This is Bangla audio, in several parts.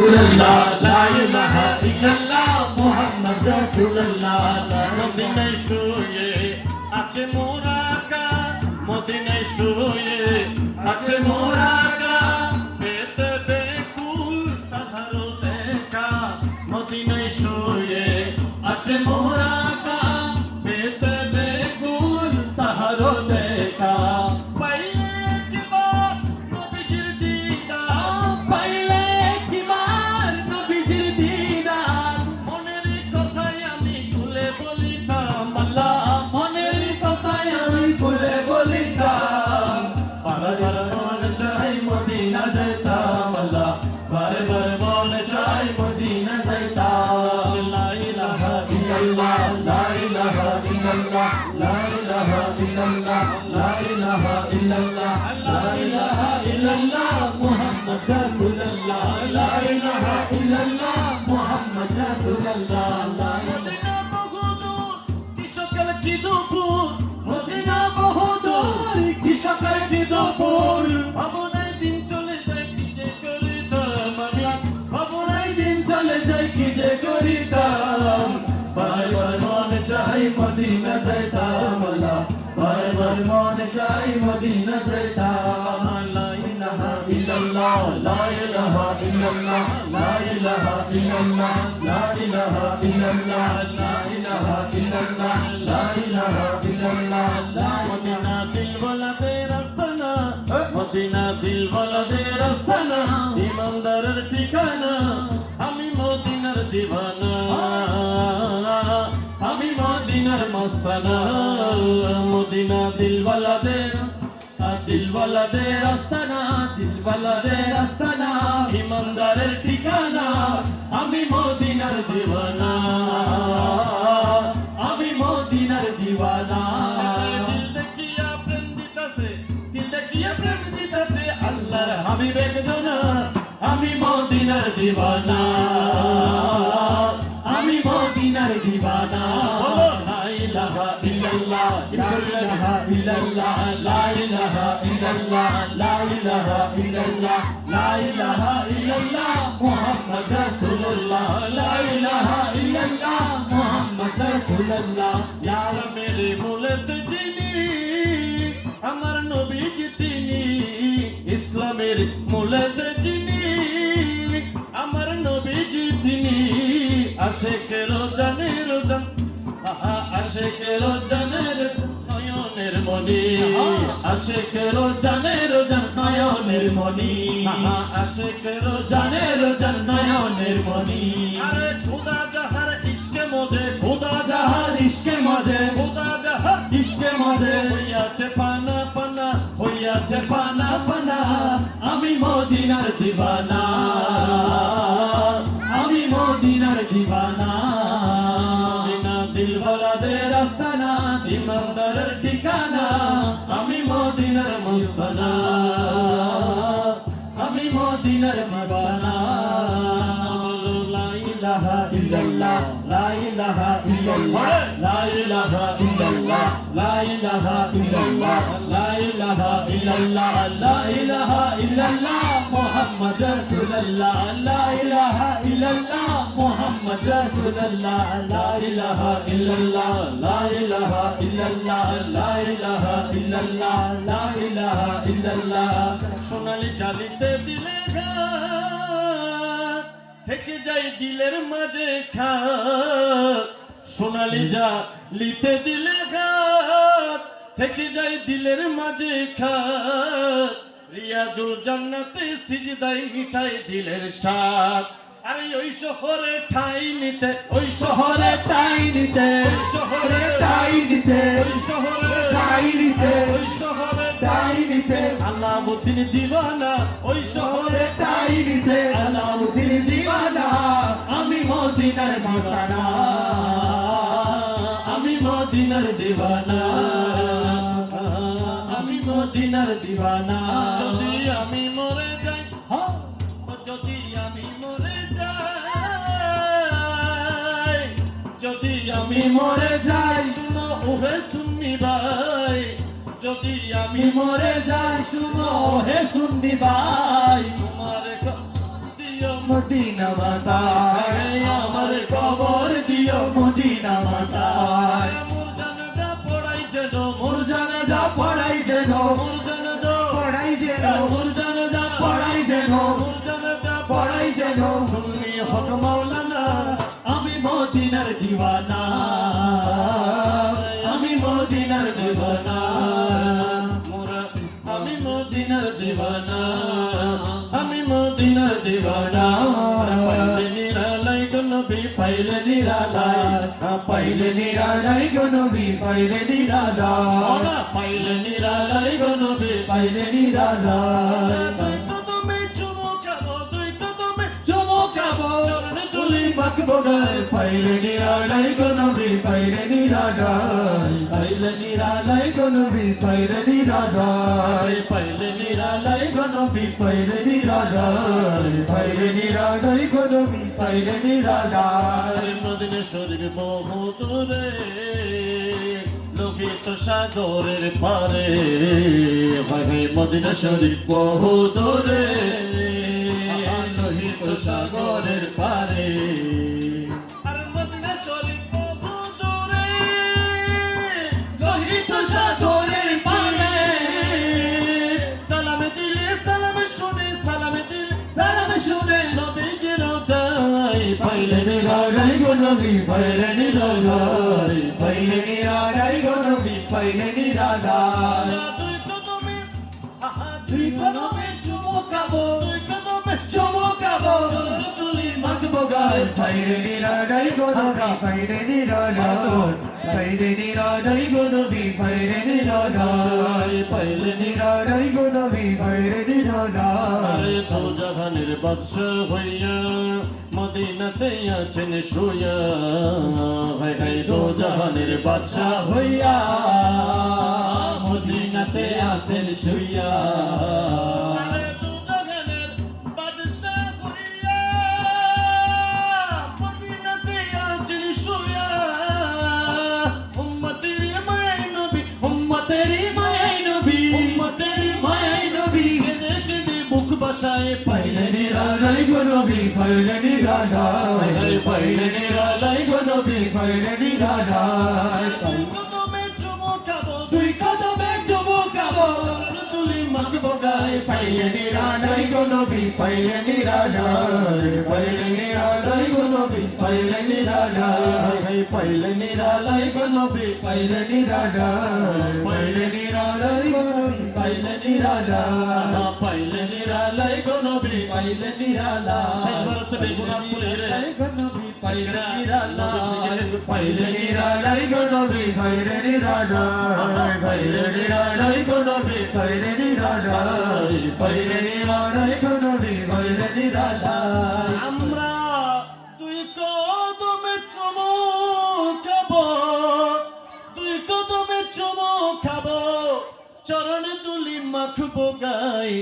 রাসূলুল্লাহ লা ইলাহা ইল্লাল্লাহ মুহাম্মদ রাসূলুল্লাহ মদিনায় শুয়ে আছে মোরাকা মদিনায় শুয়ে আছে মোরাকা Sandra. لا إله إلا الله لا إله إلا الله لا إله إلا الله لا إله إلا الله لا إله إلا الله مدينة في البلد رسنا مدينة في البلد رسنا إمامدار ঠিকানা আমি মদিনার দিবানা আমি মদিনার মসানা মদিনা দিলওয়ালাদের দিলওয়ালাদের আসানা দিলওয়ালাদের আসানা ইমানদারের ঠিকানা আমি মদিনার দিওয়ানা আমি মদিনার দিওয়ানা। আমি মদিনার দিওয়ানা। আমি মদিনার দিওয়ানা। লা ইলাহা ইল্লাল্লাহ ইলাহা ইল্লাল্লাহ ইল্লাল্লাহ লা ইলাহা ইল্লাল্লাহ, লা ইলাহা ইল্লাল্লাহ, মুহাম্মদ রাসূলুল্লাহ, লা ইলাহা ইল্লাল্লাহ, মুহাম্মদ রাসূলুল্লাহ। ইয়া ইসলামের মূলত যিনি, আমার নবীজি তিনি। ইসলামের মূলত যিনি, আমার নবীজি তিনি। আশেকের জানের জান আহা আশেকের জানের মনি আশেকের জানের জান নয়নের মনি আহা আশেকের জানের জান নয়নের মনি আরে খোদা যাহার মজে খোদা যাহার মজে। খোদা যাহার ইশকে মজে। হইয়াছে পানা পানা হইয়াছে পানা পানা। আমি মদিনার দিবানা। আমি মদিনার দিবানা। মুস্তানা আমি মদিনার মস্তানা বলো ইল্লাল্লাহ লা থেকে যাই দিলের মাঝে খা সোনালি যা লিতে দিলে ঘাত, থেকে যাই দিলের মাঝে খা রিয়াজুল জান্নাতে সিজদাই মিঠাই দিলের স্বাদ। আরে ওই শহরে ঠাই নিতে, ওই শহরে টাই নিতে শহরে টাই নিতে, ওই শহরে টাই নিতে, ওই শহরে টাই নিতে। আল্লাহউদ্দিন দিওয়ানা, ওই শহরে টাই নিতে। আলাউদ্দিন দিওয়ানা, আমি মদিনার মস্তানা আমি মদিনার দিওয়ানা। আমি মদিনার দিওয়ানা। যদি আমি মরে যাই হ্যাঁ, যদি আমি মরে যাই যদি আমি মরে যাই। শুনো ওহে সুন্নি ভাই যদি আমি মরে যাই শুনো হে শুনবি ভাই। তোমার দিও। মদিনা মাতায় আমার কবর দিও। মদিনা মাতায় আমি মদিনার দিওয়ানা। আমি মদিনার দিওয়ানা। আমি মদিনার দিওয়ানা। আমি মদিনার দিওয়ানা। পাইলে নিরালায় পাইলে নিরালাই গো নবী পাইলে নিরালায় পাইলে নিরালাই গো নবী। পাইলে নিরালায় মাখবো গায়ে পাইলে নিরালায় গো নবী পাইলে নিরালায় পাইলে নিরালায় গো নবী পাইলে নিরালায় পাইলে নিরালাই নিরালায় গো নবী পাইলে নিরালায় পাইলে নিরালায় গো নবী পাইলে নিরালায় মদিনা শরীর বহু দূরে লোকিত সাগরের পারে ভাই মদিনা শরীর বহু দূরে পাইলে পাইলে নিরালাই গো নবী পাইলে নিরালাই পাইলে নিরালাই গো নবী পাইলে গায়ে পাইলে নিরালাই গো নবী পাইলে নিরালাই পাইলে নিরালাই গো নবী পাইলে নিরালাই পাইলে নিরালাই গো পাইলে হইয়া মদিনাতে আছেন শুয়া। হায় হায় দো জাহানের বাদশাহ হইয়া। মদিনাতে আছেন শুইয়া পাইলে নিরালাই পাইলে নিরালাই গো নবী পাইলে নিরালাই দুই কদমে চুমো খাব দুই কদমে চমকাবো তুলি মাখবো গায়ে পাইলে নিরালাই গো নবী পাইলে নিরালাই পাইলে নিরালাই গো নবী পাইলে নিরালাই পাইলে নিরালাই গো নবী পাইলে নিরালাই গো নবী পাইলে নিরালা। পাইলে নিরালাই গো নবী পাইলে নিরালা। গো নবী পাইলে নিরালাই পাইলে নিরালাই গো নবী পাইলে নিরালা। পাইলে নিরালাই গো নবী। পাইলে নিরালা। পাইলে নিরালাই গো নবী পাইলে নিরালাই মাখবো গায়ে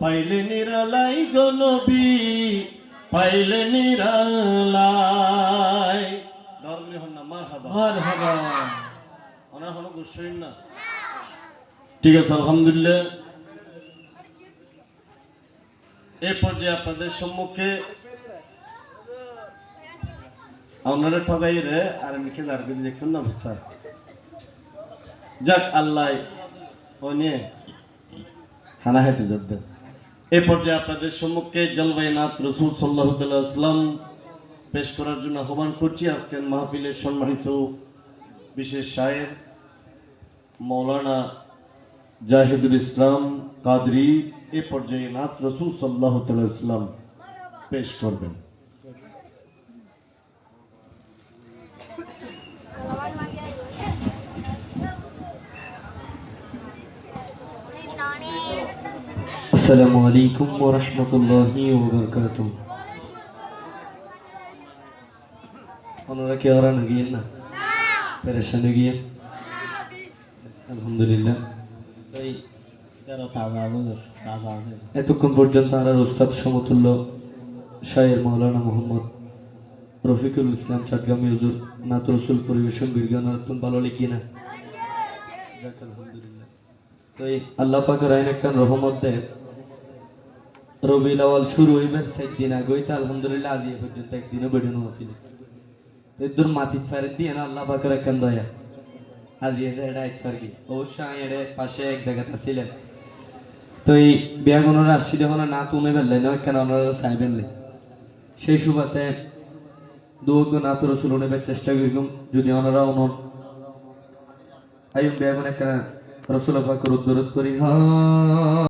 পাইলে নিরালাই গো নবী পাইলে নিরালাই। দরগরি হন না মারহাবা। মারহাবা। ওনার হলো গুসইন না? ঠিক আছে আলহামদুলিল্লাহ। এ পর্যায়ে আপনাদের সম্মুখে আপনারা ঠগাই রে আর মিখে যার দেখুন না অবস্থা যাক আল্লাহ ও নিয়ে। হানা হাতে যাবে এ পর্যায়ে আপনাদের সম্মুখে জলবাইনাথ নাথ রসুল সাল্লাহ ইসলাম পেশ করার জন্য আহ্বান করছি। আজকের মাহফিলের সম্মানিত বিশেষ সাহেব মৌলানা জাহিদুল ইসলাম কাদরি এ পর্যায়ে নাথ রসুল সাল্লাহ ইসলাম পেশ করবেন। আসসালামু আলাইকুম ওয়া রাহমাতুল্লাহি ওয়া বারাকাতুহু ওনারা কি আর গিয়েন না? পেরেশান গিয়ে আলহামদুলিল্লাহ। তাই এতক্ষণ পর্যন্ত আর উস্তাদ সমতুল্য শায়ের মাওলানা মোহাম্মদ রফিকুল ইসলাম চাটগামি হুজুর নাত রসুল পরিবেশন বিজ্ঞান অত্যন্ত ভালো লিখি না আলহামদুলিল্লাহ। তো এই আল্লাহ পাকের আইন একটা রহমত দেয় রবিউল আওয়াল শুরু হইবার চার দিন আগে হইতে আলহামদুলিল্লাহ আজ এ পর্যন্ত একদিনও বেড়ানো আসিল এদুর মাটি ফেরত দিয়ে না, আল্লাহ পাকের একখান দয়া। আজ এসে এটা এক কি অবশ্য আমি পাশে এক জায়গাতে ছিলেন তো এই বিয়াগুনোর আসছি যখন না তুমি বেললেন কেন ওনারা চাইবেন সেই সুবাদে দুগ্ধ না তো রসুল নেবার চেষ্টা করিলাম, যদি ওনারা অনন আইম একটা রসুল পাকের উদ্দরত করি। হ্যাঁ